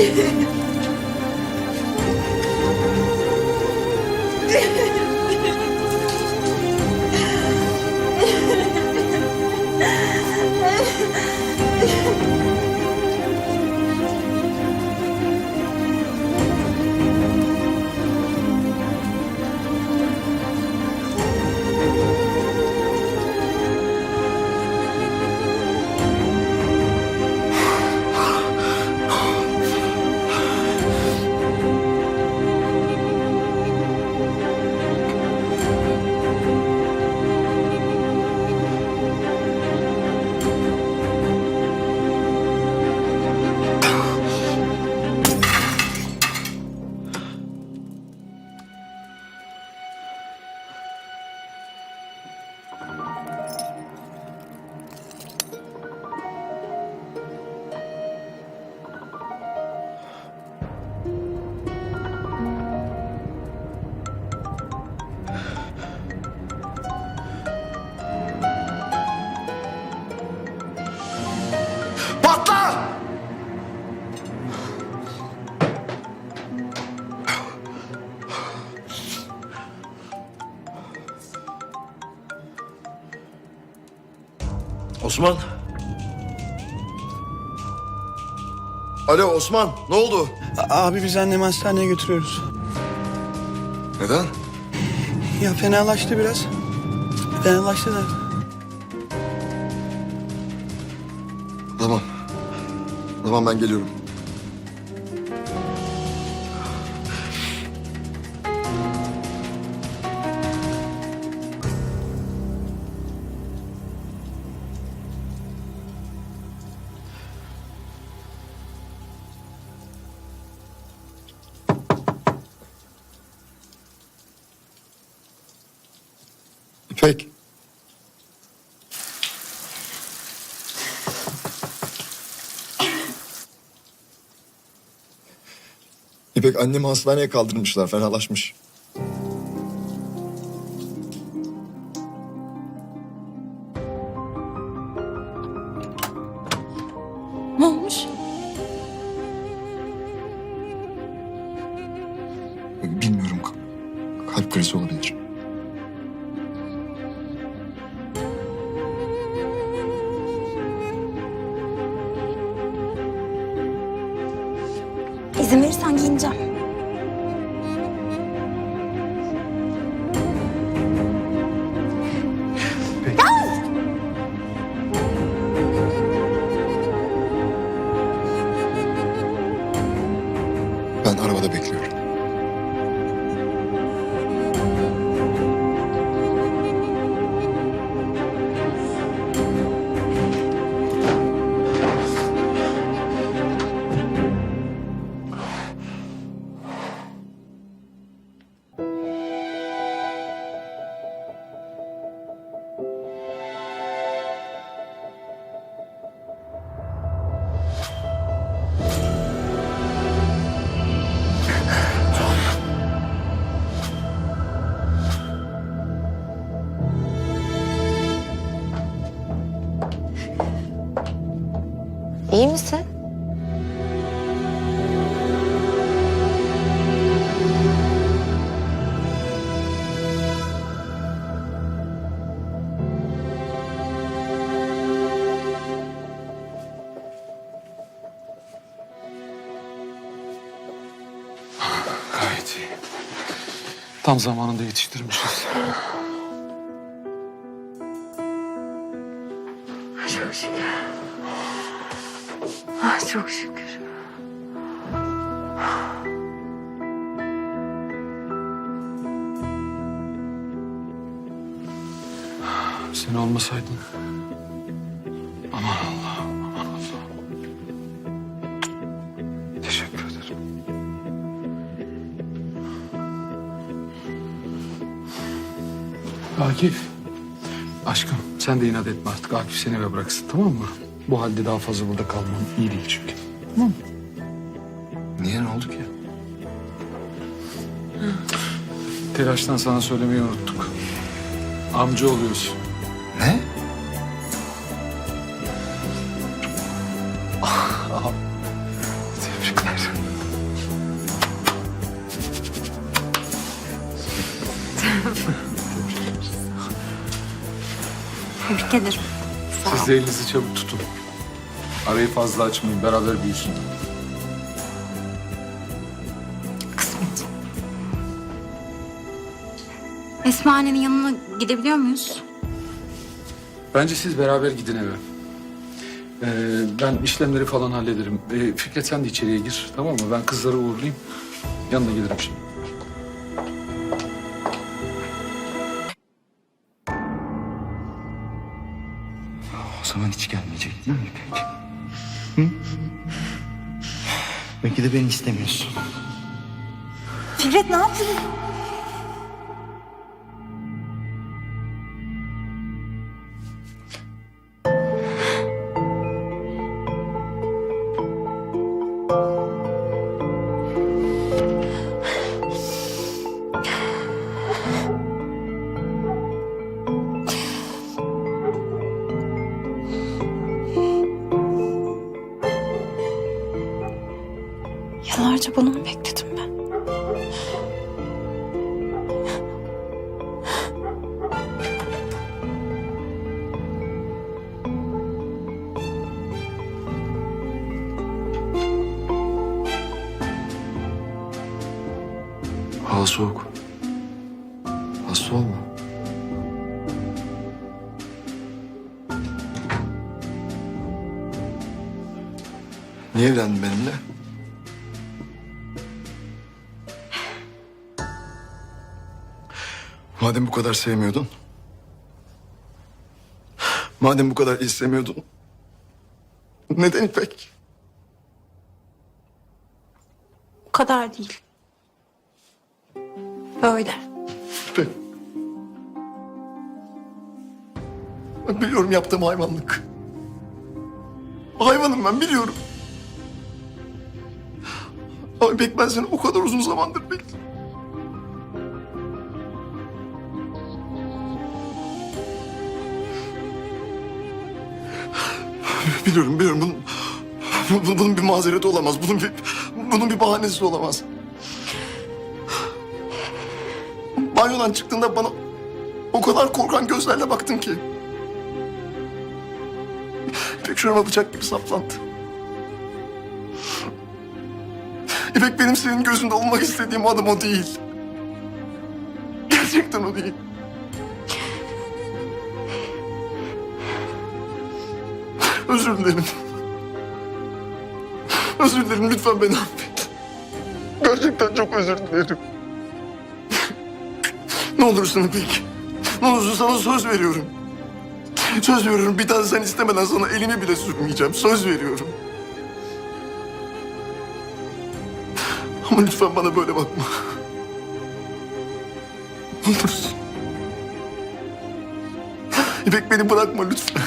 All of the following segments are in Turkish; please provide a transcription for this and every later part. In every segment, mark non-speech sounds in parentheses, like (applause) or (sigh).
Yeah. (laughs) Alo Osman, ne oldu? A- Abi biz annemi hastaneye götürüyoruz. Neden? Ya fenalaştı biraz. Fenalaştı da. Tamam. Tamam ben geliyorum. Annemi hastaneye kaldırmışlar. Fenalaşmış. Gayet iyi. Tam zamanında yetiştirmişiz. Çok şükür. Ah çok şükür. Sen olmasaydın. Akif. Aşkım sen de inat etme artık. Akif seni eve bıraksın tamam mı? Bu halde daha fazla burada kalmam iyi değil çünkü. Niye ne oldu ki? Telaştan sana söylemeyi unuttuk. Amca oluyorsun. Siz elinizi çabuk tutun. Arayı fazla açmayın. Beraber büyüsün. Kısmet. Esma annenin yanına gidebiliyor muyuz? Bence siz beraber gidin eve. Ee, ben işlemleri falan hallederim. Ee, Fikret sen de içeriye gir. Tamam mı? Ben kızları uğurlayayım. Yanına gelirim şimdi. O zaman hiç gelmeyecek değil mi İpek? Hı? Belki de beni istemiyorsun. Fikret ne yapıyorsun? Hava soğuk. Hasta olma. Niye evlendin benimle? Madem bu kadar sevmiyordun. Madem bu kadar istemiyordun. Neden İpek? Bu kadar değil. Böyle. İpek. Ben biliyorum yaptığım hayvanlık. Hayvanım ben biliyorum. İpek ben seni o kadar uzun zamandır bekliyorum. Biliyorum, biliyorum. Bunun, bu- bunun bir mazereti olamaz. Bunun bir, bunun bir bahanesi olamaz. Banyodan çıktığında bana o kadar korkan gözlerle baktın ki. İpek şurama bıçak gibi saplandı. İpek benim senin gözünde olmak istediğim adam o değil. Gerçekten o değil. Özür dilerim. Özür dilerim lütfen beni affet. Gerçekten çok özür dilerim. Ne olursun İpek. Ne olursun sana söz veriyorum. Söz veriyorum bir daha sen istemeden sana elimi bile sürmeyeceğim. Söz veriyorum. Ama lütfen bana böyle bakma. Ne olursun. İpek beni bırakma lütfen.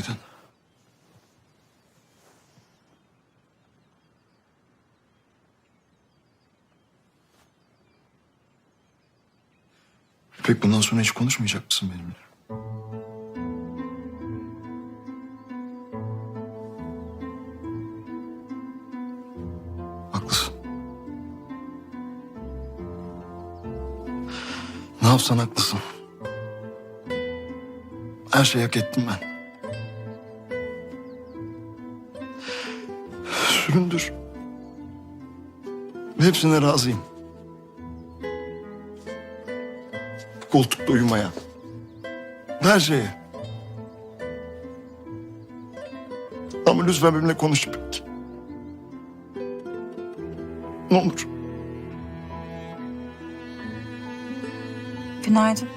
Günaydın. İpek bundan sonra hiç konuşmayacak mısın benimle? Haklısın. Ne yapsan haklısın. Her şeyi hak ettim ben. Hepsine razıyım. Koltukta uyumaya. Her şeye. Ama lütfen benimle konuş İpek. Ne olur. Günaydın.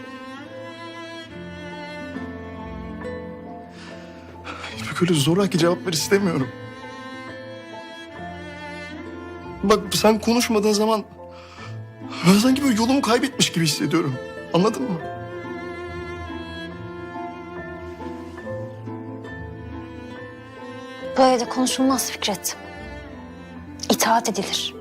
İpek Bak öyle zoraki cevap ver istemiyorum. Bak sen konuşmadığın zaman ben sanki böyle yolumu kaybetmiş gibi hissediyorum. Anladın mı? Bu evde konuşulmaz Fikret. İtaat edilir.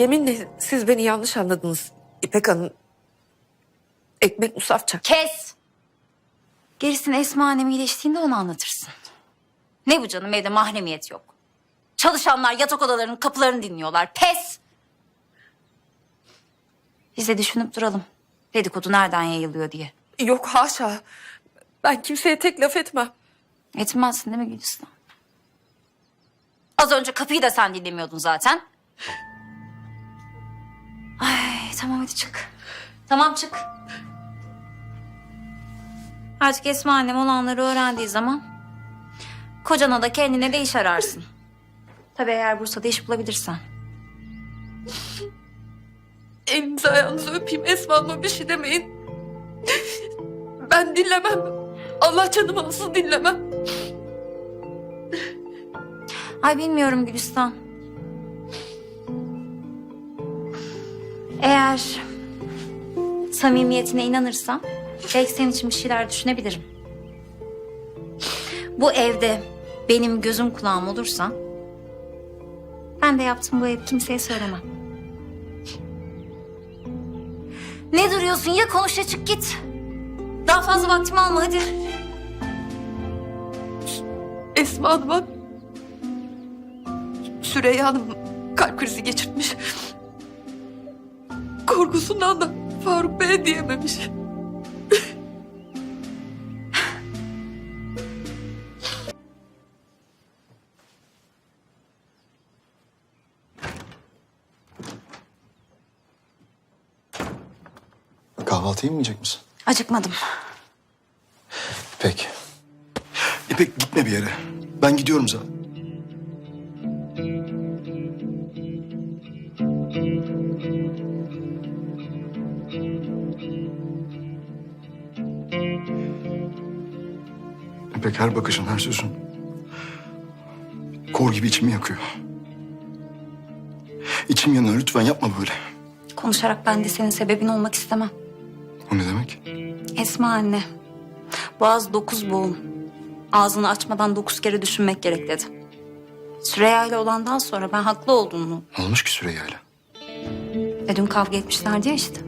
Yeminle siz beni yanlış anladınız İpek Hanım. Ekmek musafça. Kes! Gerisini Esma annem iyileştiğinde onu anlatırsın. Ne bu canım evde mahremiyet yok. Çalışanlar yatak odalarının kapılarını dinliyorlar. Pes! Biz de düşünüp duralım. Dedikodu nereden yayılıyor diye. Yok haşa. Ben kimseye tek laf etmem. Etmezsin değil mi Gülistan? Az önce kapıyı da sen dinlemiyordun zaten. Ay tamam hadi çık. Tamam çık. Artık Esma annem olanları öğrendiği zaman... ...kocana da kendine de iş ararsın. Tabii eğer Bursa'da iş bulabilirsen. Elinizi ayağınızı öpeyim Esma Hanım'a bir şey demeyin. Ben dinlemem. Allah canımı alsın dinlemem. Ay bilmiyorum Gülistan. Eğer samimiyetine inanırsan belki senin için bir şeyler düşünebilirim. Bu evde benim gözüm kulağım olursa ben de yaptım bu ev kimseye söylemem. Ne duruyorsun ya konuş çık git. Daha fazla vaktimi alma hadi. Esma Hanım'a Süreyya Hanım kalp krizi geçirmiş. Korkusundan da Faruk Bey'e diyememiş. Kahvaltı yemeyecek misin? Acıkmadım. Peki. İpek gitme bir yere. Ben gidiyorum zaten. İpek her bakışın, her sözün kor gibi içimi yakıyor. İçim yanıyor. Lütfen yapma böyle. Konuşarak ben de senin sebebin olmak istemem. O ne demek? Esma anne. Boğaz dokuz boğum. Ağzını açmadan dokuz kere düşünmek gerek dedi. Süreyya ile olandan sonra ben haklı olduğunu Ne olmuş ki Süreyya'yla? ve dün kavga etmişlerdi ya işte.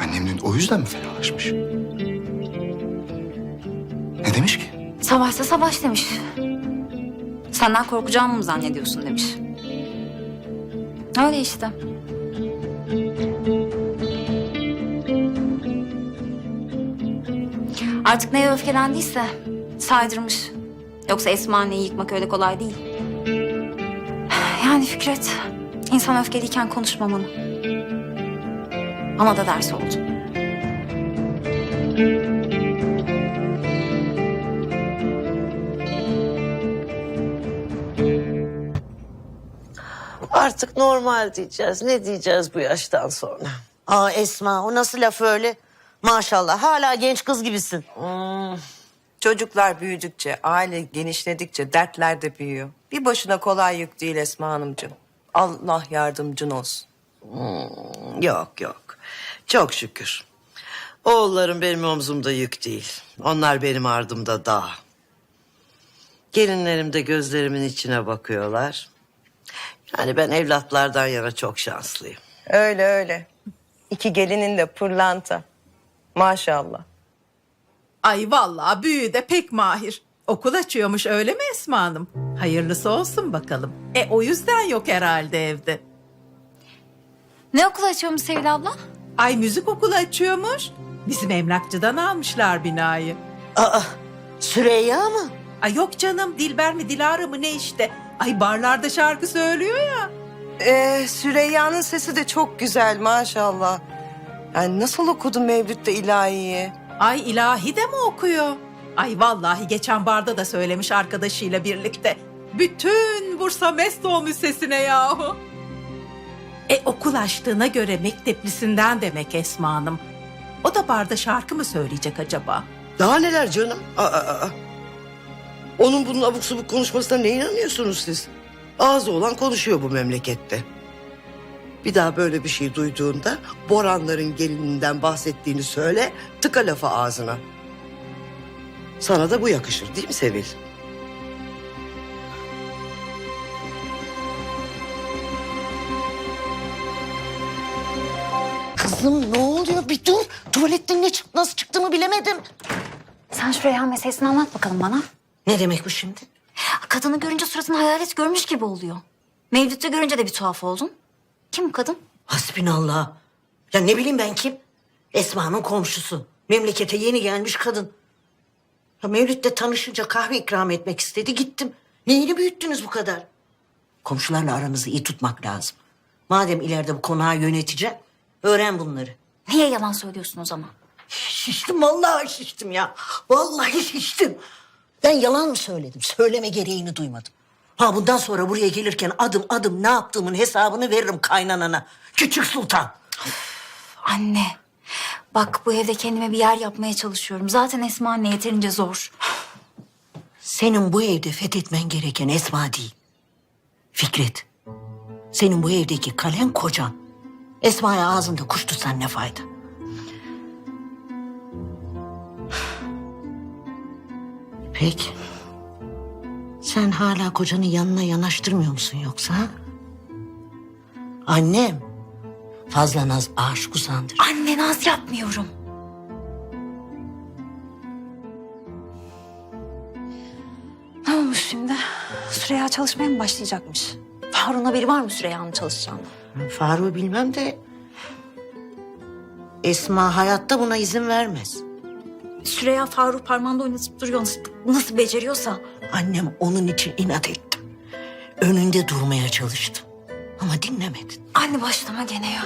Annem dün o yüzden mi fenalaşmış? Demiş ki? Savaşsa savaş demiş. Senden korkacağımı mı zannediyorsun demiş. Öyle işte. Artık neye öfkelendiyse saydırmış. Yoksa Esma anneyi yıkmak öyle kolay değil. Yani Fikret, insan öfkeliyken konuşmamalı. Ama da ders oldu. Artık normal diyeceğiz. Ne diyeceğiz bu yaştan sonra? Aa Esma o nasıl laf öyle? Maşallah hala genç kız gibisin. Çocuklar büyüdükçe, aile genişledikçe dertler de büyüyor. Bir başına kolay yük değil Esma Hanımcığım. Allah yardımcın olsun. Yok yok. Çok şükür. Oğullarım benim omzumda yük değil. Onlar benim ardımda dağ. Gelinlerim de gözlerimin içine bakıyorlar. Yani ben evlatlardan yana çok şanslıyım. Öyle öyle. İki gelinin de pırlanta. Maşallah. Ay vallahi büyüğü de pek mahir. Okul açıyormuş öyle mi Esma Hanım? Hayırlısı olsun bakalım. E o yüzden yok herhalde evde. Ne okul açıyormuş Sevil abla? Ay müzik okulu açıyormuş. Bizim emlakçıdan almışlar binayı. Aa, Süreyya mı? Ay yok canım Dilber mi Dilara mı ne işte. Ay barlarda şarkı söylüyor ya. Ee, Süreyya'nın sesi de çok güzel maşallah. Yani nasıl okudun Mevlüt'te ilahiyi? Ay ilahi de mi okuyor? Ay vallahi geçen barda da söylemiş arkadaşıyla birlikte. Bütün Bursa mest olmuş sesine yahu. E okul açtığına göre mekteplisinden demek Esma Hanım. O da barda şarkı mı söyleyecek acaba? Daha neler canım? Aa, aa, aa. Onun bunun abuk subuk konuşmasına ne inanıyorsunuz siz? Ağzı olan konuşuyor bu memlekette. Bir daha böyle bir şey duyduğunda Boranların gelininden bahsettiğini söyle, tıka lafı ağzına. Sana da bu yakışır değil mi Sevil? Kızım ne oluyor? Bir dur. Tuvaletten ne çık nasıl çıktığımı bilemedim. Sen Süreyya meselesini anlat bakalım bana. Ne demek bu şimdi? Kadını görünce suratını hayalet görmüş gibi oluyor. Mevlüt'te görünce de bir tuhaf oldun. Kim bu kadın? Hasbinallah. Ya ne bileyim ben kim? Esma'nın komşusu. Memlekete yeni gelmiş kadın. Ya Mevlüt'le tanışınca kahve ikram etmek istedi. Gittim. Neyini büyüttünüz bu kadar? Komşularla aranızı iyi tutmak lazım. Madem ileride bu konağı yöneteceksin, öğren bunları. Niye yalan söylüyorsun o zaman? Şiştim vallahi şiştim ya. Vallahi şiştim. Ben yalan mı söyledim? Söyleme gereğini duymadım. Ha bundan sonra buraya gelirken adım adım ne yaptığımın hesabını veririm kaynanana. Küçük sultan. Anne. Bak bu evde kendime bir yer yapmaya çalışıyorum. Zaten Esma anne yeterince zor. Senin bu evde fethetmen gereken Esma değil. Fikret. Senin bu evdeki kalen kocan. Esma'ya ağzında kuş tutsan ne fayda? Peki. Sen hala kocanı yanına yanaştırmıyor musun yoksa? ha? Annem. Fazla naz aşık usandır. Anne naz yapmıyorum. Ne olmuş şimdi? Süreyya çalışmaya mı başlayacakmış? Faruk'un haberi var mı Süreyya'nın çalışacağını? Faruk'u bilmem de... Esma hayatta buna izin vermez. Süreyya Faruk parmağında oynatıp duruyor. Nasıl, nasıl beceriyorsa. Annem onun için inat etti. Önünde durmaya çalıştım. Ama dinlemedin. Anne başlama gene ya.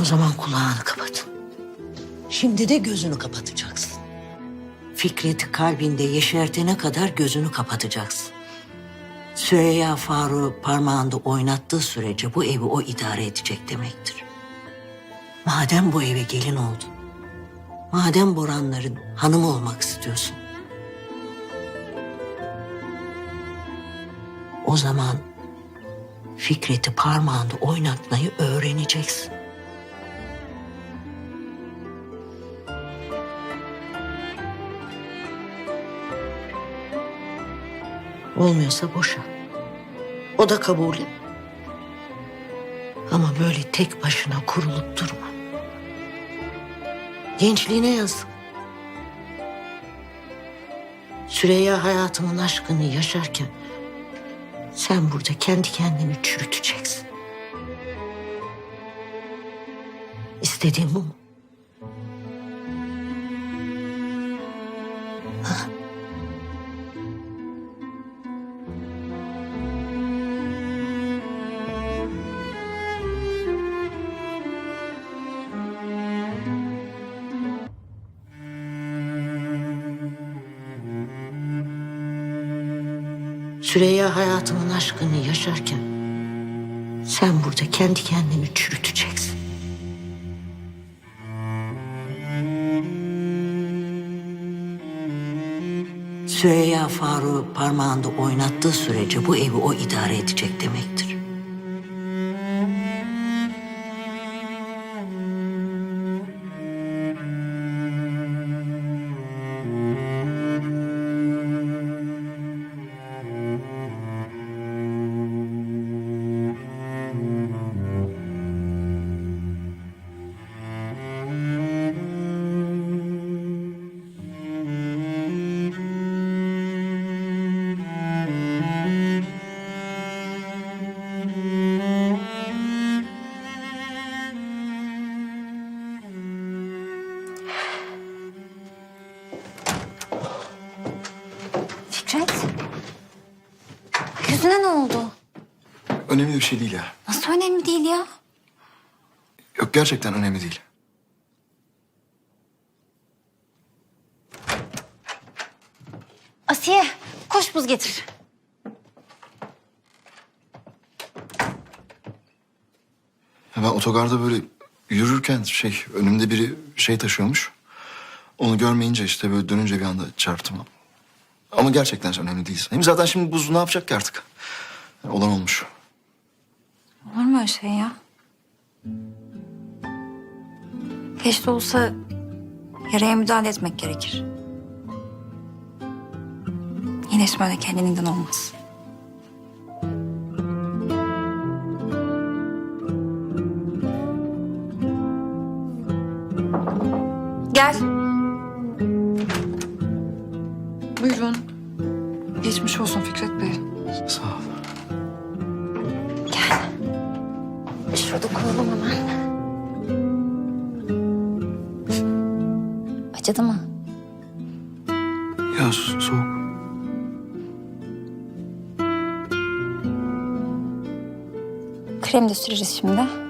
O zaman kulağını kapat. Şimdi de gözünü kapatacaksın. Fikret'i kalbinde yeşertene kadar gözünü kapatacaksın. Süreyya Faruk'u parmağında oynattığı sürece bu evi o idare edecek demektir. Madem bu eve gelin oldun, madem Boranların hanımı olmak istiyorsun, o zaman Fikret'i parmağında oynatmayı öğreneceksin. Olmuyorsa boşa. O da kabulü. Ama böyle tek başına kurulup durma. Gençliğine yazık. Süreyya hayatımın aşkını yaşarken sen burada kendi kendini çürüteceksin. İstediğin bu mu? Süreyya hayatımın aşkını yaşarken sen burada kendi kendini çürüteceksin. Süreyya Faruk'u parmağında oynattığı sürece bu evi o idare edecek demektir. Oldu? Önemli bir şey değil ya. Nasıl önemli değil ya? Yok gerçekten önemli değil. Asiye koş buz getir. Ya Ben otogarda böyle yürürken şey önümde biri şey taşıyormuş. Onu görmeyince işte böyle dönünce bir anda çarptım. Ama gerçekten önemli değil. Hem zaten şimdi buz ne yapacak ki artık? Olan olmuş. Olur mu öyle şey ya? Geç de olsa yaraya müdahale etmek gerekir. İyileşme öyle kendiliğinden olmaz. Gel. Süreriz şimdi.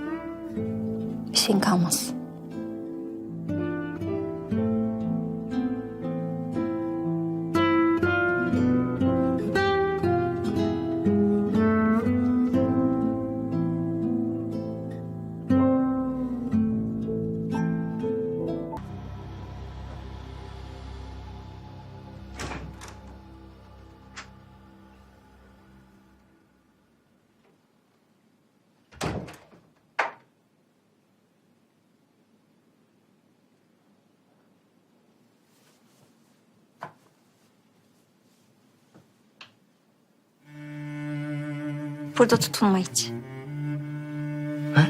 Burada tutunma hiç. He?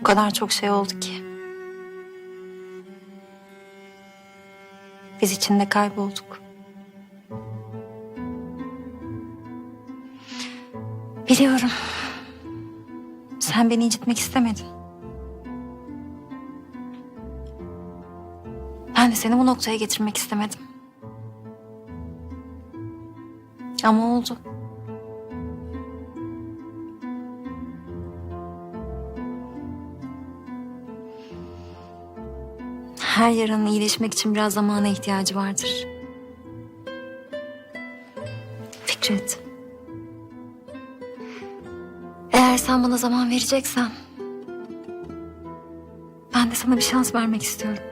O kadar çok şey oldu ki. Biz içinde kaybolduk. Biliyorum. Sen beni incitmek istemedin. Ben de seni bu noktaya getirmek istemedim. Ama oldu. Her yaranın iyileşmek için biraz zamana ihtiyacı vardır. Fikret. Eğer sen bana zaman vereceksen... ...ben de sana bir şans vermek istiyorum.